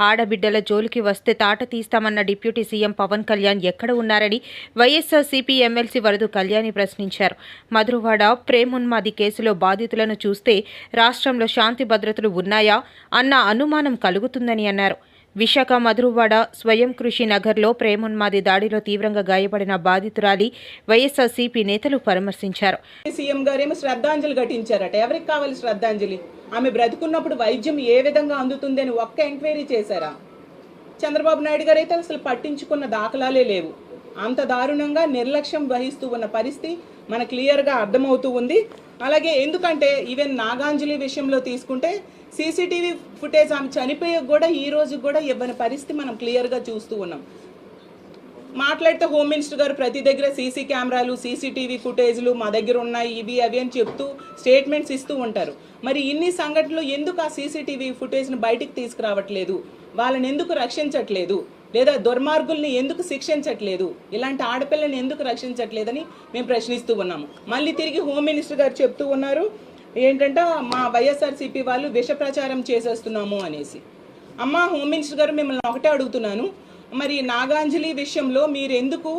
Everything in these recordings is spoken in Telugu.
ఆడబిడ్డల జోలికి వస్తే తాట తీస్తామన్న డిప్యూటీ సీఎం పవన్ కళ్యాణ్ ఎక్కడ ఉన్నారని వైఎస్ఆర్సీపీ ఎమ్మెల్సీ వరదు కళ్యాణి ప్రశ్నించారు. మధురవాడ ప్రేమున్మాది కేసులో బాధితులను చూస్తే రాష్ట్రంలో శాంతి భద్రతలు ఉన్నాయా అన్న అనుమానం కలుగుతుందని అన్నారు. విశాఖ మధురవాడ స్వయం కృషి నగర్లో ప్రేమున్మాది దాడిలో తీవ్రంగా గాయపడిన బాధితురాలి వైఎస్ఆర్సీపీ నేతలు పరామర్శించారు. సీఎం గారేమో శ్రద్ధాంజలి ఘటించారట. ఎవరికి కావాలి శ్రద్ధాంజలి? ఆమె బ్రతుకున్నప్పుడు వైద్యం ఏ విధంగా అందుతుంది అని ఒక్క ఎంక్వైరీ చేశారా? చంద్రబాబు నాయుడు గారు అయితే అసలు పట్టించుకున్న దాఖలాలే లేవు. అంత దారుణంగా నిర్లక్ష్యం వహిస్తూ ఉన్న పరిస్థితి మన క్లియర్గా అర్థమవుతూ ఉంది. అలాగే ఎందుకంటే ఈవెన్ నాగాంజలి విషయంలో తీసుకుంటే సీసీటీవీ ఫుటేజ్ ఆమె చనిపోయే కూడా ఈ రోజు కూడా ఇవ్వని పరిస్థితి మనం క్లియర్గా చూస్తూ ఉన్నాం. మాట్లాడితే హోమ్ మినిస్టర్ గారు ప్రతి దగ్గర సీసీ కెమెరాలు సీసీటీవీ ఫుటేజ్లు మా దగ్గర ఉన్నాయి ఇవి అవి అని చెప్తూ స్టేట్మెంట్స్ ఇస్తూ ఉంటారు. మరి ఇన్ని సంఘటనలు ఎందుకు ఆ సీసీటీవీ ఫుటేజ్ను బయటికి తీసుకురావట్లేదు? వాళ్ళని ఎందుకు రక్షించట్లేదు? లేదా దుర్మార్గుల్ని ఎందుకు శిక్షించట్లేదు? ఇలాంటి ఆడపిల్లని ఎందుకు రక్షించట్లేదని మేము ప్రశ్నిస్తూ ఉన్నాము. మళ్ళీ తిరిగి హోమ్ మినిస్టర్ గారు చెప్తూ ఉన్నారు ఏంటంటే మా వైఎస్ఆర్సీపీ వాళ్ళు విష ప్రచారం చేసేస్తున్నాము అనేసి. అమ్మ హోమ్ మినిస్టర్ గారు మిమ్మల్ని ఒకటే అడుగుతున్నాను. మరి నాగాంజలి విషయంలో మీరు ఎందుకు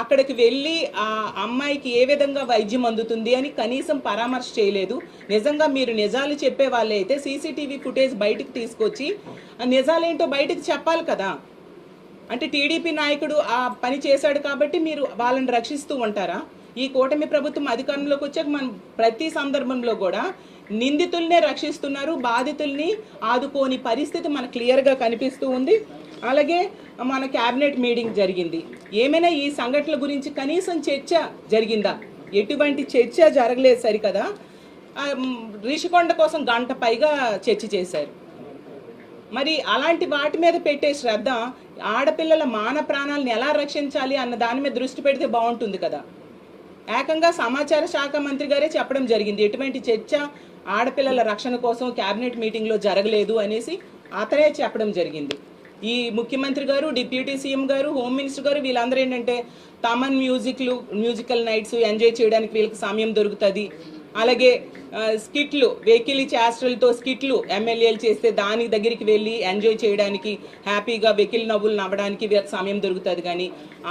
అక్కడికి వెళ్ళి ఆ అమ్మాయికి ఏ విధంగా వైద్యం అందుతుంది అని కనీసం పరామర్శ చేయలేదు. నిజంగా మీరు నిజాలు చెప్పే వాళ్ళైతే సీసీటీవీ ఫుటేజ్ బయటకు తీసుకొచ్చి నిజాలేంటో బయటకు చెప్పాలి కదా. అంటే టీడీపీ నాయకుడు ఆ పని చేశాడు కాబట్టి మీరు వాళ్ళని రక్షిస్తూ ఉంటారా? ఈ కూటమి ప్రభుత్వం అధికారంలోకి వచ్చాక మనం ప్రతి సందర్భంలో కూడా నిందితుల్నే రక్షిస్తున్నారు బాధితుల్ని ఆదుకోని పరిస్థితి మనకు క్లియర్గా కనిపిస్తూ ఉంది. అలాగే మన క్యాబినెట్ మీటింగ్ జరిగింది. ఏమైనా ఈ సంఘటనల గురించి కనీసం చర్చ జరిగిందా? ఎటువంటి చర్చ జరగలేదు సరికదా? రిషికొండ కోసం గంట పైగా చర్చ చేశారు. మరి అలాంటి వాటి మీద పెట్టే శ్రద్ధ ఆడపిల్లల మాన ప్రాణాలను ఎలా రక్షించాలి అన్న దాని మీద దృష్టి పెడితే బాగుంటుంది కదా. ఏకంగా సమాచార శాఖ మంత్రి గారే చెప్పడం జరిగింది. ఎటువంటి చర్చ ఆడపిల్లల రక్షణ కోసం క్యాబినెట్ మీటింగ్లో జరగలేదు అనేసి అతనే చెప్పడం జరిగింది. ఈ ముఖ్యమంత్రి గారు డిప్యూటీ సీఎం గారు హోమ్ మినిస్టర్ గారు వీళ్ళందరూ ఏంటంటే తమన్ మ్యూజిక్లు మ్యూజికల్ నైట్స్ ఎంజాయ్ చేయడానికి వీళ్ళకి సమయం దొరుకుతుంది. అలాగే స్కిట్లు వెహికల్ చేష్టలతో స్కిట్లు ఎమ్మెల్యేలు చేస్తే దాని దగ్గరికి వెళ్ళి ఎంజాయ్ చేయడానికి హ్యాపీగా వెకిల్ నవ్వులు నవ్వడానికి సమయం దొరుకుతుంది. కానీ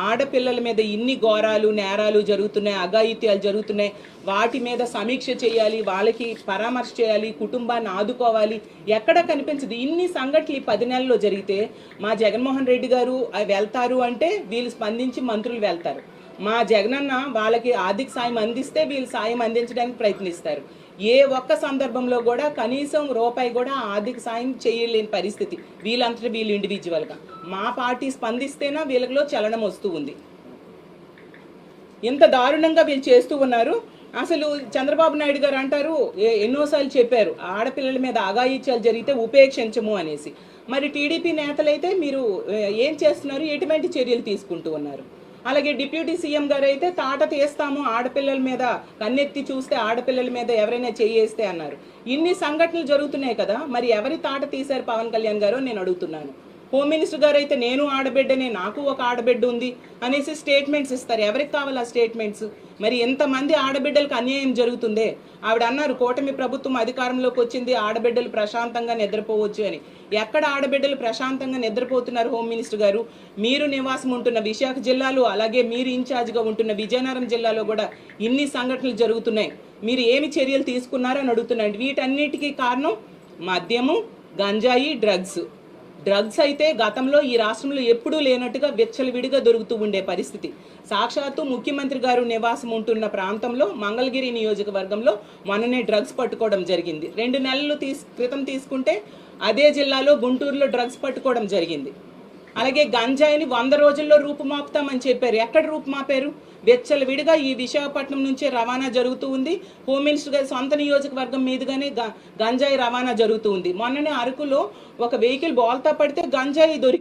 ఆడపిల్లల మీద ఇన్ని ఘోరాలు నేరాలు జరుగుతున్నాయి అఘాయిత్యాలు జరుగుతున్నాయి. వాటి మీద సమీక్ష చేయాలి వాళ్ళకి పరామర్శ చేయాలి కుటుంబాన్ని ఆదుకోవాలి. ఎక్కడ కనిపించదు. ఇన్ని సంఘటనలు ఈ పది నెలల్లో జరిగితే మా జగన్మోహన్ రెడ్డి గారు వెళ్తారు అంటే వీళ్ళు స్పందించి మంత్రులు వెళ్తారు. మా జగనన్న వాళ్ళకి ఆర్థిక సాయం అందిస్తే వీళ్ళు సాయం అందించడానికి ప్రయత్నిస్తారు. ఏ ఒక్క సందర్భంలో కూడా కనీసం రూపాయి కూడా ఆర్థిక సాయం చేయలేని పరిస్థితి. వీళ్ళంతటి వీళ్ళు ఇండివిజువల్గా మా పార్టీ స్పందిస్తేనా వీళ్ళలో చలనం వస్తూ ఉంది. ఇంత దారుణంగా వీళ్ళు చేస్తూ ఉన్నారు. అసలు చంద్రబాబు నాయుడు గారు అంటారు ఎన్నోసార్లు చెప్పారు ఆడపిల్లల మీద ఆగాయిత్యాలు జరిగితే ఉపేక్షించము అనేసి. మరి టీడీపీ నేతలైతే మీరు ఏం చేస్తున్నారు? ఎటువంటి చర్యలు తీసుకుంటూ ఉన్నారు? అలాగే డిప్యూటీ సీఎం గారు అయితే తాట తీస్తాము ఆడపిల్లల మీద కన్నెత్తి చూస్తే ఆడపిల్లల మీద ఎవరైనా చేయేస్తే అన్నారు. ఇన్ని సంఘటనలు జరుగుతున్నాయి కదా మరి ఎవరి తాట తీశారు పవన్ కళ్యాణ్ గారు నేను అడుగుతున్నాను. హోమ్ మినిస్టర్ గారు అయితే నేను ఆడబిడ్డనే నాకు ఒక ఆడబిడ్డ ఉంది అనేసి స్టేట్మెంట్స్ ఇస్తారు. ఎవరికి కావాలి ఆ స్టేట్మెంట్స్ మరి ఎంతమంది ఆడబిడ్డలకు అన్యాయం జరుగుతుందే? ఆవిడ అన్నారు కూటమి ప్రభుత్వం అధికారంలోకి వచ్చింది ఆడబిడ్డలు ప్రశాంతంగా నిద్రపోవచ్చు అని. ఎక్కడ ఆడబిడ్డలు ప్రశాంతంగా నిద్రపోతున్నారు హోమ్ మినిస్టర్ గారు? మీరు నివాసం ఉంటున్న విశాఖ జిల్లాలో అలాగే మీరు ఇన్ఛార్జ్గా ఉంటున్న విజయనగరం జిల్లాలో కూడా ఇన్ని సంఘటనలు జరుగుతున్నాయి. మీరు ఏమి చర్యలు తీసుకున్నారని అడుగుతున్నాండి వీటన్నిటికీ కారణం మద్యము గంజాయి డ్రగ్స్ డ్రగ్స్ అయితే గతంలో ఈ రాష్ట్రంలో ఎప్పుడూ లేనట్టుగా విచ్చలవిడిగా దొరుకుతూ ఉండే పరిస్థితి. సాక్షాత్తు ముఖ్యమంత్రి గారు నివాసం ఉంటున్న ప్రాంతంలో మంగళగిరి నియోజకవర్గంలో మొన్ననే డ్రగ్స్ పట్టుకోవడం జరిగింది. రెండు నెలలు తీస్ క్రితం తీసుకుంటే అదే జిల్లాలో గుంటూరులో డ్రగ్స్ పట్టుకోవడం జరిగింది. అలాగే గంజాయిని వంద రోజుల్లో రూపుమాపుతామని చెప్పారు. ఎక్కడ రూపుమాపారు? వెచ్చల విడిగా ఈ విశాఖపట్నం నుంచే రవాణా జరుగుతూ ఉంది. హోమ్ మినిస్టర్ గారి సొంత నియోజకవర్గం మీదుగానే గ- గంజాయి రవాణా జరుగుతూ ఉంది. మొన్ననే అరకులో ఒక వెహికల్ బోల్తా పడితే గంజాయి దొరికి